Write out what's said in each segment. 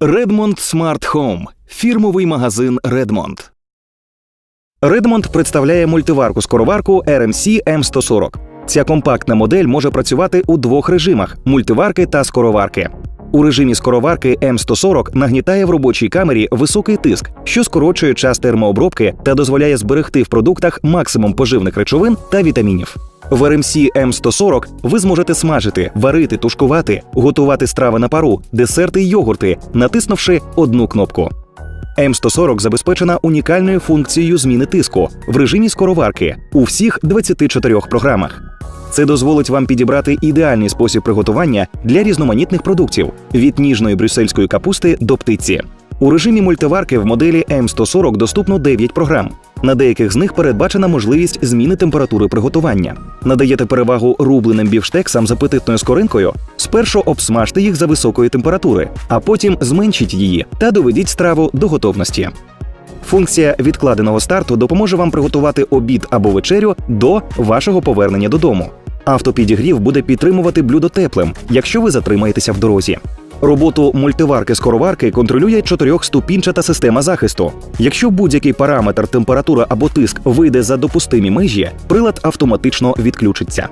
Redmond Smart Home – фірмовий магазин Redmond. Redmond представляє мультиварку-скороварку RMC M140. Ця компактна модель може працювати у двох режимах мультиварки та скороварки. У режимі скороварки М140 нагнітає в робочій камері високий тиск, що скорочує час термообробки та дозволяє зберегти в продуктах максимум поживних речовин та вітамінів. В RMC М140 ви зможете смажити, варити, тушкувати, готувати страви на пару, десерти й йогурти, натиснувши одну кнопку. М140 забезпечена унікальною функцією зміни тиску в режимі скороварки у всіх 24 програмах. Це дозволить вам підібрати ідеальний спосіб приготування для різноманітних продуктів від ніжної брюссельської капусти до птиці. У режимі мультиварки в моделі М140 доступно 9 програм. На деяких з них передбачена можливість зміни температури приготування. Надаєте перевагу рубленим бівштексам з апетитною скоринкою. Спершу обсмажте їх за високої температури, а потім зменшіть її та доведіть страву до готовності. Функція відкладеного старту допоможе вам приготувати обід або вечерю до вашого повернення додому. Автопідігрів буде підтримувати блюдо теплим, якщо ви затримаєтеся в дорозі. Роботу мультиварки-скороварки контролює чотирьохступінчата система захисту. Якщо будь-який параметр, температура або тиск вийде за допустимі межі, прилад автоматично відключиться.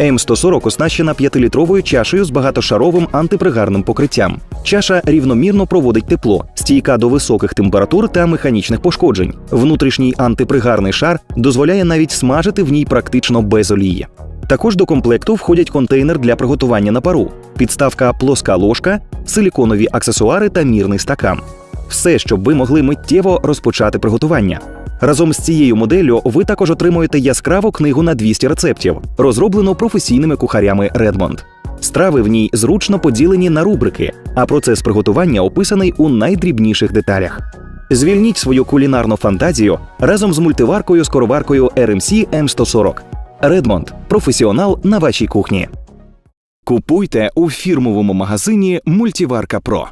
М140 оснащена 5-літровою чашею з багатошаровим антипригарним покриттям. Чаша рівномірно проводить тепло, стійка до високих температур та механічних пошкоджень. Внутрішній антипригарний шар дозволяє навіть смажити в ній практично без олії. Також до комплекту входять контейнер для приготування на пару, підставка плоска ложка, силіконові аксесуари та мірний стакан. Все, щоб ви могли миттєво розпочати приготування. Разом з цією моделлю ви також отримуєте яскраву книгу на 200 рецептів, розроблену професійними кухарями Redmond. Страви в ній зручно поділені на рубрики, а процес приготування описаний у найдрібніших деталях. Звільніть свою кулінарну фантазію разом з мультиваркою скороваркою RMC M140. Redmond – професіонал на вашій кухні. Купуйте у фірмовому магазині Мультіварка Про.